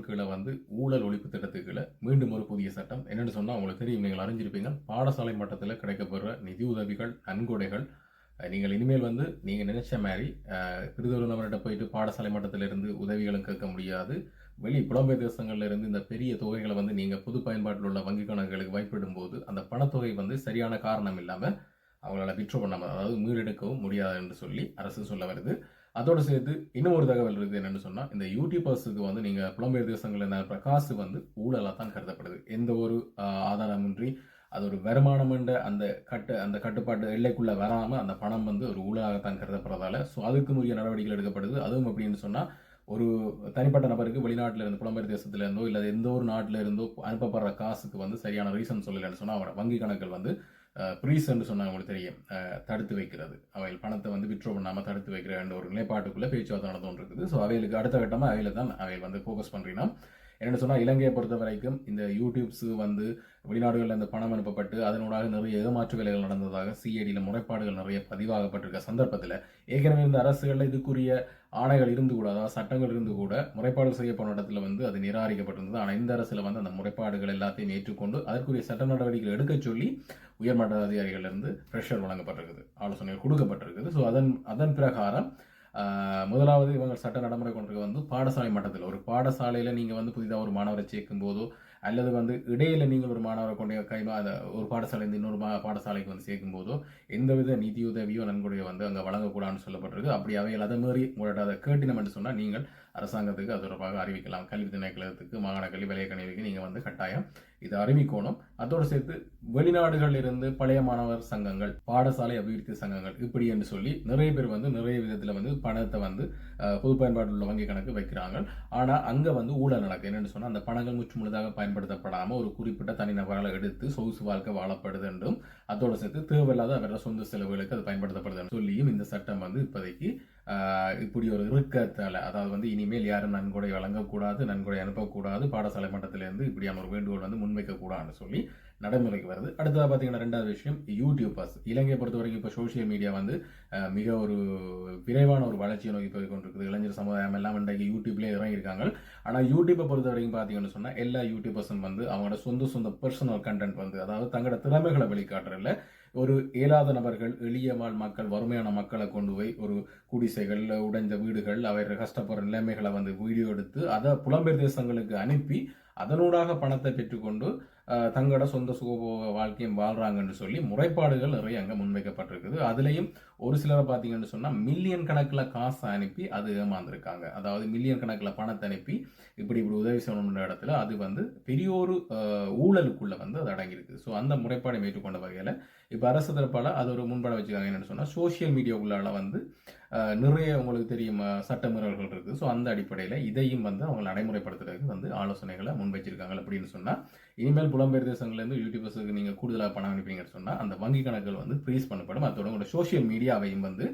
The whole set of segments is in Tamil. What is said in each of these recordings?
கீழே வந்து ஊழல் ஒழிப்பு திட்டத்துக்கு கீழே மீண்டும் ஒரு புதிய சட்டம். என்னென்னு சொன்னால் உங்களுக்கு தெரியும் நீங்கள் அறிஞ்சிருப்பீங்க. பாடசாலை மட்டத்தில் கிடைக்கப்படுற நிதி உதவிகள் நன்கொடைகள். நீங்கள் இனிமேல் வந்து நீங்கள் நினைச்ச மாதிரி அஹ், நபர்கிட்ட போயிட்டு பாடசாலை மட்டத்தில் இருந்து உதவிகளும் கேட்க முடியாது. வெளி புலம்பெயர் தேசங்களில் இருந்து இந்த பெரிய தொகைகளை வந்து நீங்கள் பொது பயன்பாட்டில் உள்ள வங்கி கணக்குகளுக்கு வைப்பிடும் அந்த பணத்தொகை வந்து சரியான காரணம் இல்லாமல் அவங்களால விற்று பண்ணாமல் அதாவது மீளெடுக்கவும் முடியாது என்று சொல்லி அரசு சொல்ல வருது. அதோடு சேர்த்து இன்னும் ஒரு தகவல் இருக்குது என்னென்னு சொன்னால் இந்த யூடியூபர்ஸுக்கு வந்து நீங்கள் புலம்பெயர் தேசங்களில் இந்த காசு வந்து ஊழலாக தான் கருதப்படுது. எந்த ஒரு ஆதாரமின்றி அது ஒரு வருமானம் என்ற அந்த கட்டு அந்த கட்டுப்பாட்டு எல்லைக்குள்ளே வராமல் அந்த பணம் வந்து ஒரு ஊழலாகத்தான் கருதப்படுறதால ஸோ அதுக்கு உரிய நடவடிக்கைகள் எடுக்கப்படுது. அதுவும் அப்படின்னு சொன்னால் ஒரு தனிப்பட்ட நபருக்கு வெளிநாட்டில் இருந்து புலம்பெயர் தேசத்துல இருந்தோ இல்லை எந்த ஒரு நாட்டில இருந்தோ அனுப்பப்படுற காசுக்கு வந்து சரியான ரீசன் சொல்லலைன்னு சொன்னால் அவரோட வங்கி கணக்குகள் வந்து ப்ரீஸ் என்று சொன்னா உங்களுக்கு தெரியும். தடுத்து வைக்கிறது. அவையில் பணத்தை வந்து விட்ரோ பண்ணாமல் தடுத்து வைக்கிற என்ற ஒரு நிலைப்பாட்டுக்குள்ளே பேச்சுவார்த்தை நடந்து இருக்குது ஸோ அவைகளுக்கு அடுத்த கட்டமாக அவையில் தான் அவையில் வந்து ஃபோக்கஸ் பண்ணுறீங்கன்னா என்னென்னு சொன்னால் இலங்கையை பொறுத்த வரைக்கும் இந்த யூடியூப்ஸ் வந்து வெளிநாடுகளில் இந்த பணம் அனுப்பப்பட்டு அதனூடாக நிறைய ஏமாற்று வேலைகள் நடந்ததாக சிஐடியில் முறைப்பாடுகள் நிறைய பதிவாகப்பட்டிருக்க சந்தர்ப்பத்தில் ஏற்கனவே இந்த அரசுகளில் இதுக்குரிய ஆணைகள் இருந்து கூட அதாவது சட்டங்கள் இருந்து கூட முறைப்பாடு செய்யப்படும் இடத்துல வந்து அது நிராகரிக்கப்பட்டிருந்தது. ஆனால் இந்த அரசில் வந்து அந்த முறைப்பாடுகள் எல்லாத்தையும் ஏற்றுக்கொண்டு அதற்குரிய சட்ட நடவடிக்கைகள் எடுக்க சொல்லி உயர்மட்ட அதிகாரிகளிலிருந்து ப்ரெஷர் வழங்கப்பட்டிருக்குது. ஆலோசனைகள் கொடுக்கப்பட்டிருக்குது. ஸோ அதன் அதன் பிரகாரம் முதலாவது இவங்க சட்ட நடைமுறை கொண்டிருக்க வந்து பாடசாலை மட்டத்தில் ஒரு பாடசாலையில் நீங்கள் வந்து புதிதாக ஒரு மாணவரை சேர்க்கும் போதோ அல்லது வந்து இடையில நீங்கள் ஒரு மாணவரை கொண்டு கைமா அதை ஒரு பாடசாலையிலிருந்து இன்னொரு மா பாடசாலைக்கு வந்து சேர்க்கும் போதோ எந்தவித நிதியுதவியோ நன்கொடையோ வந்து அங்கே வழங்கக்கூடாதுன்னு சொல்லப்பட்டிருக்கு. அப்படி அவைகள் அதை மீறி உங்களோட அதை கேட்டினம் என்று சொன்னால் நீங்கள் அரசாங்கத்துக்கு அது தொடர்பாக அறிவிக்கலாம். கல்வி திணைக்களத்துக்கு மாகாண கல்வி வலய கணிவிக்கு நீங்கள் வந்து கட்டாயம் இது அறிவிக்கணும் அதோடு சேர்த்து வெளிநாடுகளில் இருந்து பழைய மாணவர் சங்கங்கள் பாடசாலை அபிவிருத்தி சங்கங்கள் இப்படி என்று சொல்லி நிறைய பேர் வந்து நிறைய விதத்தில் வந்து பணத்தை வந்து பொது பயன்பாட்டில் உள்ள வங்கி கணக்கு வைக்கிறாங்க. ஆனால் அங்கே வந்து ஊழல் நடக்குது. என்னென்னு சொன்னால் அந்த பணங்கள் முற்று முழுதாக பயன்படுத்தப்படாமல் ஒரு குறிப்பிட்ட தனிநபரால் எடுத்து சொகுசு வாழ்க்கை வாழப்படுது என்றும் அதோடு சேர்த்து தேவையில்லாத அவரோட சொந்த செலவுகளுக்கு அது பயன்படுத்தப்படுது சொல்லியும் இந்த சட்டம் வந்து இப்போதைக்கு இப்படி ஒரு இறுக்கத்தால் அதாவது வந்து இனிமேல் யாரும் நன்கொடை வழங்கக்கூடாது நன்கொடை அனுப்பக்கூடாது பாடசாலை மட்டத்திலேருந்து இப்படியான ஒரு வேண்டுகோள் வந்து முன்வைக்கக்கூடாதுன்னு சொல்லி நடைமுறைக்கு வருது. அடுத்ததாக பார்த்தீங்கன்னா ரெண்டாவது விஷயம் யூடியூபர்ஸ் இலங்கையை பொறுத்த வரைக்கும் இப்போ சோஷியல் மீடியா வந்து மிக ஒரு விரைவான ஒரு வளர்ச்சியை நோக்கி போய் கொண்டிருக்குது இளைஞர் சமுதாயம் எல்லாம் இன்றைக்கு யூடியூப்லேயே இறங்கியிருக்காங்க. ஆனால் யூடியூப்பை பொறுத்த வரைக்கும் பார்த்தீங்கன்னு சொன்னால் எல்லா யூடியூபர்ஸும் வந்து அவங்களோட சொந்த சொந்த பர்சனல் கண்டென்ட் வந்து அதாவது தங்களோட திறமைகளை வெளிக்காட்டுறதுல ஒரு இயலாத நபர்கள் எளிய வாழ் மக்கள் வறுமையான மக்களை கொண்டு போய் ஒரு குடிசைகள் உடைந்த வீடுகள் அவர் கஷ்டப்படுற நிலைமைகளை வந்து வீடியோ எடுத்து அதை புலம்பெயர் தேசங்களுக்கு அனுப்பி அதனூடாக பணத்தை பெற்றுக்கொண்டு தங்களோட சொந்த சுகபோக வாழ்க்கையும் வாழ்றாங்கன்னு சொல்லி முறைப்பாடுகள் நிறைய அங்கே முன்வைக்கப்பட்டிருக்குது. அதுலேயும் ஒரு சிலரை பார்த்தீங்கன்னு சொன்னால் மில்லியன் கணக்கில் காசு அனுப்பி அது ஏமாந்துருக்காங்க. அதாவது மில்லியன் கணக்கில் பணத்தை அனுப்பி இப்படி இப்படி உதவி செய்யணுன்ற இடத்துல அது வந்து பெரிய ஒரு ஊழலுக்குள்ளே வந்து அது அடங்கியிருக்கு. ஸோ அந்த முறைப்பாடை மேற்றுக்கொண்ட வகையில் இப்போ அரசு தரப்பால் அது ஒரு முன்பட வச்சுக்காங்க. என்னென்னு சொன்னால் சோஷியல் மீடியாவுக்குள்ளால வந்து நிறைய உங்களுக்கு தெரியும் சட்டமீறல்கள் இருக்குது. ஸோ அந்த அடிப்படையில் இதையும் வந்து அவங்க நடைமுறைப்படுத்துறதுக்கு வந்து ஆலோசனைகளை முன்வைச்சிருக்காங்க அப்படின்னு சொன்னால் இனிமேல் புலம்பெயர் தேசங்கள்லேருந்து யூடியூபர்ஸுக்கு நீங்கள் கூடுதலாக பணம் அனுப்பிங்கன்னு சொன்னால் அந்த வங்கி கணக்குகள் வந்து ஃப்ரீஸ் பண்ணப்படும். அதோட உங்களோட சோஷியல் மீடியாவையும் வந்து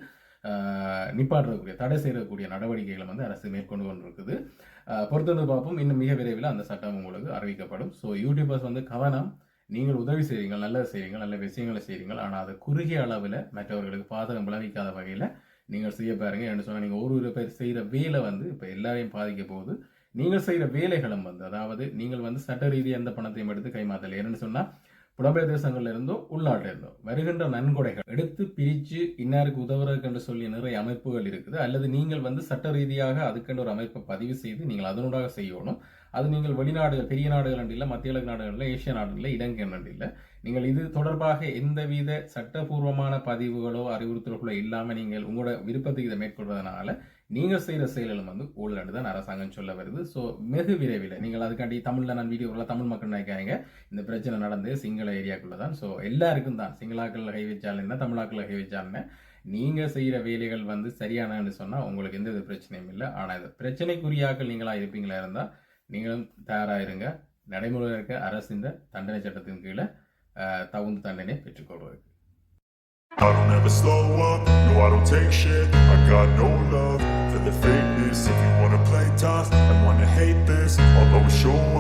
நிப்பாடுறக்கூடிய நிப்பாட்டுறக்கூடிய தடை செய்யக்கூடிய நடவடிக்கைகளை வந்து அரசு மேற்கொண்டு கொண்டிருக்குது. பொறுத்திருந்து பார்ப்போம். இன்னும் மிக விரைவில் அந்த சட்டம் உங்களுக்கு அறிவிக்கப்படும். ஸோ யூடியூபர்ஸ் வந்து கவனம். நீங்கள் உதவி செய்கிறீங்க நல்லது செய்கிறீங்க நல்ல விஷயங்களை செய்கிறீங்க ஆனால் அதை குறுகிய அளவில் மற்றவர்களுக்கு பாதகம் விளைவிக்காத வகையில் நீங்கள் செய்ய பாருங்க. என்ன சொன்னால் நீங்கள் ஒரு ஒரு பேர் செய்கிற வேலை வந்து இப்போ எல்லாரையும் பாதிக்க போகுது. நீங்கள் செய்கிற வேலைகளும் வந்து அதாவது நீங்கள் வந்து சட்ட ரீதியாக எந்த பணத்தையும் எடுத்து கைமாத்தலை. என்னன்னு சொன்னால் புலம்பெயர் தேசங்கள்ல இருந்தோ உள்நாட்டில் இருந்தோ வருகின்ற நன்கொடைகள் எடுத்து பிரித்து இன்னாருக்கு உதவுறதுக்கு என்று சொல்லி நிறைய அமைப்புகள் இருக்குது. அல்லது நீங்கள் வந்து சட்ட ரீதியாக அதுக்கென்று ஒரு அமைப்பை பதிவு செய்து நீங்கள் அதனூடாக செய்யணும். அது நீங்கள் வெளிநாடுகள் பெரிய நாடுகள் அன்றி இல்லை மத்திய கிழக்கு நாடுகள் இல்லை ஏசிய நாடுகளில் இலங்கை அன்றில்லை இல்லை. நீங்கள் இது தொடர்பாக எந்தவித சட்டபூர்வமான பதிவுகளோ அறிவுறுத்தல்களோ இல்லாமல் நீங்கள் உங்களோட விருப்பத்துக்கு இதை மேற்கொள்வதனால நீங்கள் செய்கிற செயல்களும் வந்து ஊழல் தான் அரசாங்கம் சொல்ல வருது. ஸோ வெகு விரைவில் நீங்கள் அதுக்காண்டி தமிழில் நான் வீடியோவில் தமிழ் மக்கள் நினைக்காங்க இந்த பிரச்சனை நடந்து சிங்கள ஏரியாக்குள்ளே தான். ஸோ எல்லாருக்கும் தான். சிங்களாக்கள் கை வச்சாலும் என்ன தமிழாக்கள் கை வச்சாலுமே நீங்கள் செய்கிற வேலைகள் வந்து சரியானன்னு சொன்னால் உங்களுக்கு எந்த வித பிரச்சனையும் இல்லை. ஆனால் இது பிரச்சனைக்குரியாக்கள் நீங்களாக இருப்பீங்களா இருந்தால் நீங்களும் தயாராகிருங்க நடைமுறையில் இருக்க அரசு இந்த தண்டனை சட்டத்தின் கீழே தகுந்த தண்டனை பெற்றுக்கொள்வதற்கு I don't ever slow up, no I don't take shit I got no love for the fakeness If you wanna play tough and wanna hate this I'll always show up